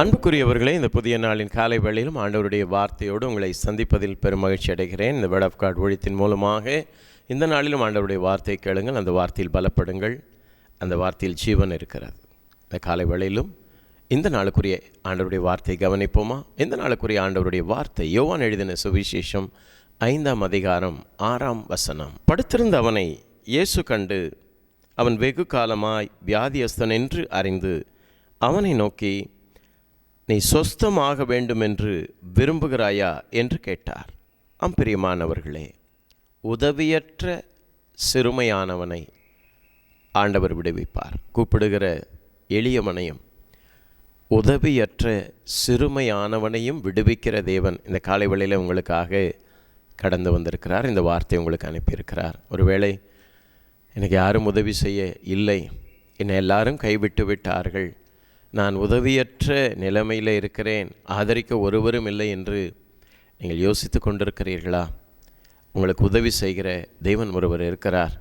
அன்புக்குரியவர்களே இந்த புதிய நாளின் காலை வேளையிலும் ஆண்டவருடைய வார்த்தையோடு உங்களை சந்திப்பதில் பெரும் மகிழ்ச்சி அடைகிறேன். இந்த வேர்ட் ஆஃப் கார்டு ஒழித்தின் மூலமாக இந்த நாளிலும் ஆண்டவருடைய வார்த்தை கேளுங்கள் அந்த வார்த்தையில் பலப்படுங்கள் அந்த வார்த்தையில் ஜீவன் இருக்கிறது. இந்த காலை வேளையிலும் இந்த நாளுக்குரிய ஆண்டவருடைய வார்த்தை கவனிப்போமா? இந்த நாளுக்குரிய ஆண்டவருடைய வார்த்தை யோவான் எழுதின சுவிசேஷம் ஐந்தாம் அதிகாரம் ஆறாம் வசனம். படுத்திருந்த அவனை இயேசு கண்டு அவன் வெகு காலமாய் வியாதியஸ்தன் என்று அறிந்து அவனை நோக்கி நீ சொஸ்தமாக வேண்டுமென்று விரும்புகிறாயா என்று கேட்டார். ஆம் பிரியமானவர்களே உதவியற்ற சிறுமையானவனை ஆண்டவர் விடுவிப்பார். கூப்பிடுகிற எளியவனையும் உதவியற்ற சிறுமையானவனையும் விடுவிக்கிற தேவன் இந்த காலை வேளையில் உங்களுக்காக கடந்து வந்திருக்கிறார். இந்த வார்த்தை உங்களுக்கு அனுப்பியிருக்கிறார். ஒருவேளை எனக்கு யாரும் உதவி செய்ய இல்லை. என்னை எல்லாரும் கைவிட்டு விட்டார்கள். நான் உதவியற்ற நிலைமையில் இருக்கிறேன். ஆதரிக்க ஒருவரும் இல்லை என்று நீங்கள் யோசித்து கொண்டிருக்கிறீர்களா? உங்களுக்கு உதவி செய்கிற தெய்வன் ஒருவர் இருக்கிறார்.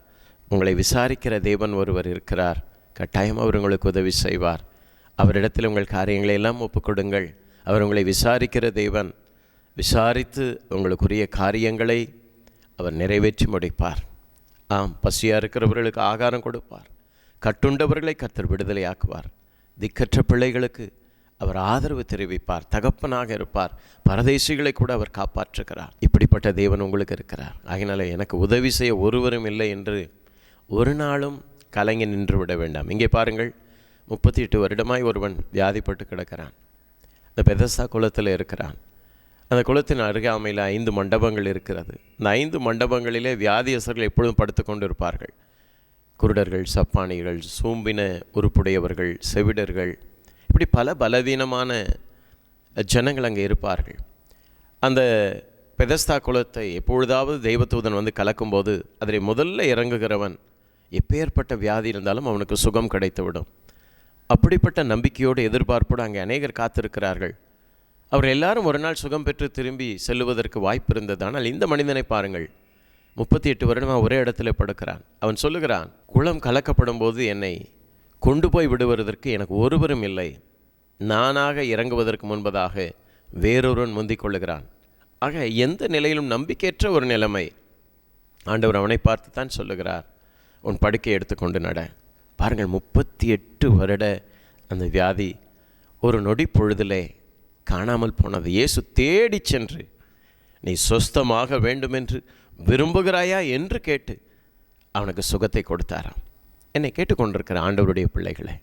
உங்களை விசாரிக்கிற தெய்வன் ஒருவர் இருக்கிறார். கட்டாயம் அவர் உங்களுக்கு உதவி செய்வார். அவரிடத்தில் உங்கள் காரியங்களை எல்லாம் ஒப்புக்கொடுங்கள் அவர் உங்களை விசாரிக்கிற தெய்வன் விசாரித்து உங்களுக்குரிய காரியங்களை அவர் நிறைவேற்றி முடிப்பார். ஆம் பசியாக இருக்கிறவர்களுக்கு ஆகாரம் கொடுப்பார். கட்டுண்டவர்களை கத்தர் விடுதலையாக்குவார். திக்கற்ற பிள்ளைகளுக்கு அவர் ஆதரவு தெரிவிப்பார் தகப்பனாக இருப்பார் பரதேசிகளை கூட அவர் காப்பாற்றுகிறார். இப்படிப்பட்ட தேவன் உங்களுக்கு இருக்கிறார். ஆகினால எனக்கு உதவி செய்ய ஒருவரும் இல்லை என்று ஒரு நாளும் கலங்கி நின்று விட வேண்டாம். இங்கே பாருங்கள் முப்பத்தி எட்டு வருடமாய் ஒருவன் வியாதிப்பட்டு கிடக்கிறான். அந்த பெதஸ்தா குளத்தில் இருக்கிறான். அந்த குளத்தின் அருகாமையில் ஐந்து மண்டபங்கள் இருக்கிறது. இந்த ஐந்து மண்டபங்களிலே வியாதியஸ்தர்கள் எப்பொழுதும் படுத்து கொண்டு இருப்பார்கள் குருடர்கள் சப்பானிகள் சூம்பின உறுப்புடையவர்கள் செவிடர்கள் இப்படி பல பலவீனமான ஜனங்கள் அங்கே இருப்பார்கள். அந்த பெதஸ்தா குலத்தை எப்பொழுதாவது தெய்வத்தூதன் வந்து கலக்கும்போது அதில் முதல்ல இறங்குகிறவன் எப்பேற்பட்ட வியாதி இருந்தாலும் அவனுக்கு சுகம் கிடைத்துவிடும். அப்படிப்பட்ட நம்பிக்கையோடு எதிர்பார்ப்போடு அங்கே அநேகர் காத்திருக்கிறார்கள். அவர் எல்லாரும் ஒரு நாள் சுகம் பெற்று திரும்பி செல்லுவதற்கு வாய்ப்பு இருந்தது. ஆனால் இந்த மனிதனை பாருங்கள் முப்பத்தி எட்டு வருடமாக ஒரே இடத்துல படுக்கிறான். அவன் சொல்லுகிறான் குளம் கலக்கப்படும் போது என்னை கொண்டு போய் விடுவதற்கு எனக்கு ஒருவரும் இல்லை. நானாக இறங்குவதற்கு முன்பதாக வேறொருவன் முந்திக் கொள்ளுகிறான். ஆக எந்த நிலையிலும் நம்பிக்கையற்ற ஒரு நிலைமை. ஆண்டவர் அவனை பார்த்து தான் சொல்லுகிறார் உன் படுக்கை எடுத்துக்கொண்டு நட. பாருங்கள் முப்பத்தி எட்டு வருட அந்த வியாதி ஒரு நொடி பொழுதிலே காணாமல் போனது. இயேசு தேடி சென்று நீ சொஸ்தமாக வேண்டுமென்று விரும்புகிறாயா என்று கேட்டு அவனுக்கு சுகத்தை கொடுத்தாராம். என்னை கேட்டுக்கொண்டிருக்கிற ஆண்டவருடைய பிள்ளைகளை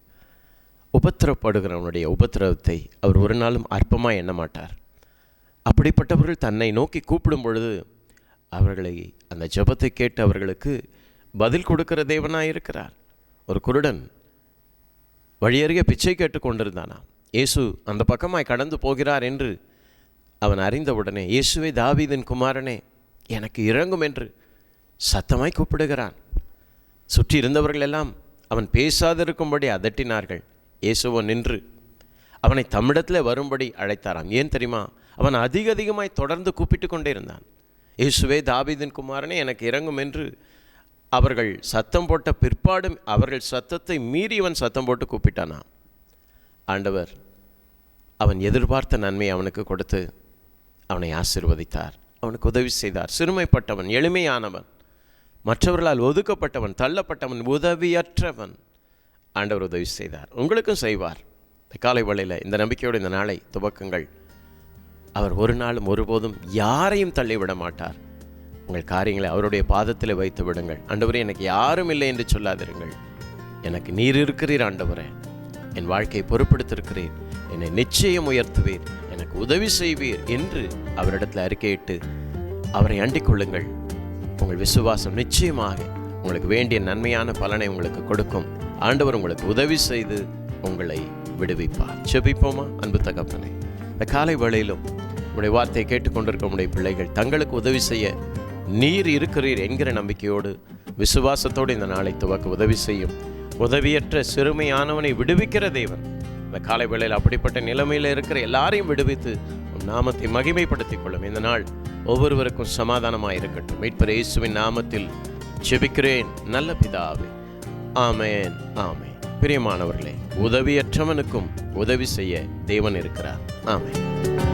உபத்திரப்படுகிறவனுடைய உபத்திரவத்தை அவர் ஒரு நாளும் அற்பமாக எண்ண மாட்டார். அப்படிப்பட்டவர்கள் தன்னை நோக்கி கூப்பிடும் பொழுது அவர்களை அந்த ஜெபத்தை கேட்டு அவர்களுக்கு பதில் கொடுக்கிற தேவனாக இருக்கிறார் ஒரு குருடன் வழியருகே பிச்சை கேட்டு கொண்டிருந்தானா இயேசு அந்த பக்கமாய் கடந்து போகிறார் என்று அவன் அறிந்தவுடனே இயேசுவை தாவீதின் குமாரனே எனக்கு இறங்கும் என்று சத்தமாய் கூப்பிடுகிறான். சுற்றி இருந்தவர்கள் எல்லாம் அவன் பேசாதிருக்கும்படி அதட்டினார்கள். இயேசுவோ நின்று அவனை தம்மிடத்தில் வரும்படி அழைத்தாராம். ஏன் தெரியுமா? அவன் அதிக அதிகமாய் தொடர்ந்து கூப்பிட்டு கொண்டே இருந்தான். இயேசுவே தாபீதின் குமாரனே எனக்கு இறங்கும் என்று அவர்கள் சத்தம் போட்ட பிற்பாடும் அவர்கள் சத்தத்தை மீறி அவன் சத்தம் போட்டு கூப்பிட்டானாம். ஆண்டவர் அவன் எதிர்பார்த்த நன்மை அவனுக்கு கொடுத்து அவனை ஆசிர்வதித்தார். அவனுக்கு உதவி செய்தார். சிறுமைப்பட்டவன் எளிமையானவன் மற்றவர்களால் ஒதுக்கப்பட்டவன் தள்ளப்பட்டவன் உதவியற்றவன். ஆண்டவர் உதவி செய்தார். உங்களுக்கும் செய்வார். இந்த காலை வழியில் இந்த நம்பிக்கையோடு இந்த நாளை துவக்கங்கள். அவர் ஒரு நாளும் ஒருபோதும் யாரையும் தள்ளிவிட மாட்டார். உங்கள் காரியங்களை அவருடைய பாதத்தில் வைத்து விடுங்கள். ஆண்டவரே எனக்கு யாரும் இல்லை என்று சொல்லாதிருங்கள். எனக்கு நீர் இருக்கிறீர் ஆண்டவரே. என் வாழ்க்கையை பொறுப்படுத்திருக்கிறீர் என்னை நிச்சயம் உயர்த்துவீர். எனக்கு உதவி செய்வீர் என்று அவரிடத்தில் அறிக்கையிட்டு அவரை அண்டிக் கொள்ளுங்கள். உங்கள் விசுவாசம் நிச்சயமாக உங்களுக்கு வேண்டிய நன்மையான பலனை உங்களுக்கு கொடுக்கும். ஆண்டவர் உங்களுக்கு உதவி செய்து உங்களை விடுவிப்பார். செபிப்போமா அன்பு தகப்பனை இந்த காலை வேளையிலும் உடைய வார்த்தையை கேட்டுக்கொண்டிருக்க உடைய பிள்ளைகள் தங்களுக்கு உதவி செய்ய நீர் இருக்கிறீர் என்கிற நம்பிக்கையோடு விசுவாசத்தோடு இந்த நாளை துவக்க உதவி செய்யும். உதவியற்ற சிறுமையானவனை விடுவிக்கிற தேவன். இந்த காலை வேளையில் அப்படிப்பட்ட நிலைமையில் இருக்கிற எல்லாரையும் விடுவித்து உன் நாமத்தை மகிமைப்படுத்திக் கொள்ளும். இந்த நாள் ஒவ்வொருவருக்கும் சமாதானமாக இருக்கட்டும். மீட்பர் இயேசுவின் நாமத்தில் ஜெபிக்கிறேன். நல்ல பிதாவே. ஆமேன் ஆமென். பிரியமானவர்களே உதவியற்றவனுக்கும் உதவி செய்ய தேவன் இருக்கிறார். ஆமேன்.